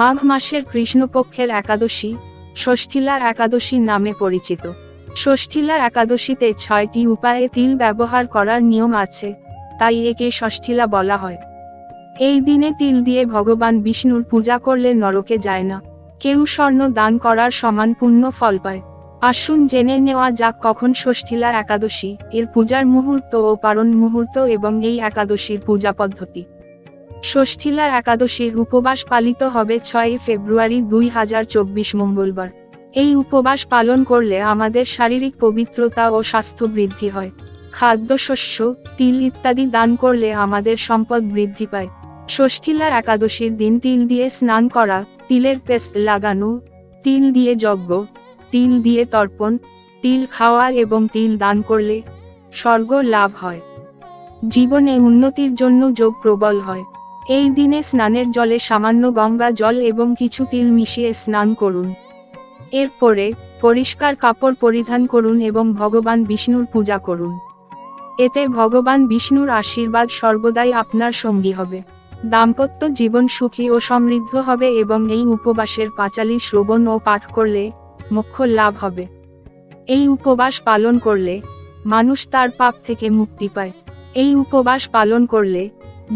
মাঘ মাসের কৃষ্ণপক্ষের একাদশী, ষষ্ঠীলা একাদশী নামে পরিচিত। ষষ্ঠীলা একাদশীতে ছয়টি উপায়ে তিল ব্যবহার করার নিয়ম আছে, তাই একে ষষ্ঠীলা বলা হয়। এই দিনে তিল দিয়ে ভগবান বিষ্ণুর পূজা করলে নরকে যায় না, কেউ স্বর্ণ দান করার সমান পূর্ণ ফল পায়। আসুন জেনে নেওয়া যাক কখন ষষ্ঠীলা একাদশী, এর পূজার মুহূর্ত ও পারণ মুহূর্ত এবং এই একাদশীর পূজা পদ্ধতি। ষষ্ঠীলা একাদশীর উপবাস পালিত হবে ছয় ফেব্রুয়ারি দুই হাজার চব্বিশ মঙ্গলবার। এই উপবাস পালন করলে আমাদের শারীরিক পবিত্রতা ও স্বাস্থ্য বৃদ্ধি হয়। খাদ্যশস্য তিল ইত্যাদি দান করলে আমাদের সম্পদ বৃদ্ধি পায়। ষষ্ঠীলা একাদশীর দিন তিল দিয়ে স্নান করা, তিলের পেস্ট লাগানো, তিল দিয়ে যজ্ঞ, তিল দিয়ে তর্পণ, তিল খাওয়া এবং তিল দান করলে স্বর্গ লাভ হয়। জীবনে উন্নতির জন্য যোগ প্রবল হয়। এই দিনে স্নানের জলে সামান্য গঙ্গা জল এবং কিছু তিল মিশিয়ে স্নান করুন। এরপরে পরিষ্কার কাপড় পরিধান করুন এবং ভগবান বিষ্ণুর পূজা করুন। এতে ভগবান বিষ্ণুর আশীর্বাদ সর্বদাই আপনার সঙ্গী হবে। দাম্পত্য জীবন সুখী ও সমৃদ্ধ হবে এবং এই উপবাসের পাঁচালী শ্রবণ ও পাঠ করলে মোক্ষ লাভ হবে। এই উপবাস পালন করলে মানুষ তার পাপ থেকে মুক্তি পায়। এই উপবাস পালন করলে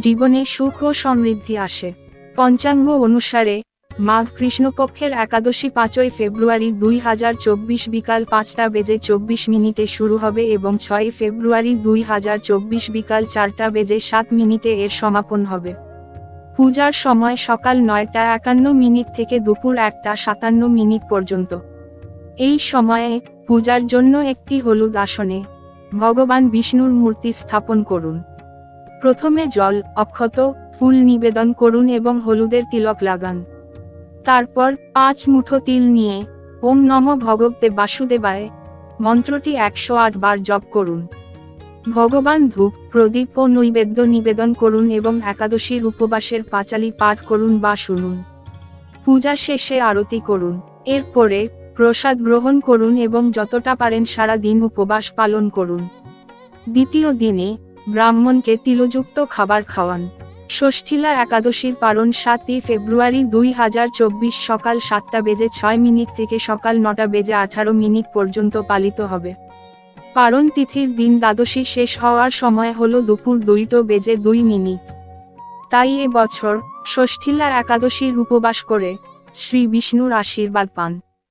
জীবনে সুখ ও সমৃদ্ধি আসে। পঞ্চাঙ্গ অনুসারে মাঘ কৃষ্ণপক্ষের একাদশী পাঁচই ফেব্রুয়ারি দুই হাজার চব্বিশ বিকাল পাঁচটা বেজে চব্বিশ মিনিটে শুরু হবে এবং ছয় ফেব্রুয়ারি দুই হাজার চব্বিশ বিকাল চারটা বেজে সাত মিনিটে এর সমাপন হবে। পূজার সময় সকাল নয়টা একান্ন মিনিট থেকে দুপুর একটা সাতান্ন মিনিট পর্যন্ত। এই সময়ে পূজার জন্য একটি হলুদ আসনে ভগবান বিষ্ণুর মূর্তি স্থাপন করুন। প্রথমে জল, অক্ষত, ফুল নিবেদন করুন এবং হলুদের তিলক লাগান। তারপর পাঁচ মুঠো তিল নিয়ে ওম নম ভগবতে বাসুদেবায় মন্ত্রটি একশো আট বার জপ করুন। ভগবান ধূপ, প্রদীপ ও নৈবেদ্য নিবেদন করুন এবং একাদশীর উপবাসের পাঁচালি পাঠ করুন বা শুনুন। পূজা শেষে আরতি করুন। এরপরে প্রসাদ গ্রহণ করুন এবং যতটা পারেন সারা দিন উপবাস পালন করুন। দ্বিতীয় দিনে, ব্রাহ্মণকে তিলযুক্ত খাবার খাওয়ান। ষষ্ঠীলা একাদশীর পারণ সাতই ফেব্রুয়ারি দুই হাজার চব্বিশ সকাল সাতটা বেজে ছয় মিনিট থেকে সকাল নটা বেজে আঠারো মিনিট পর্যন্ত পালিত হবে। পারণ তিথির দিন দ্বাদশী শেষ হওয়ার সময় হল দুপুর দুইটো বেজে দুই মিনিট। তাই এ বছর ষষ্ঠীলা একাদশীর উপবাস করে শ্রী বিষ্ণুর আশীর্বাদ পান।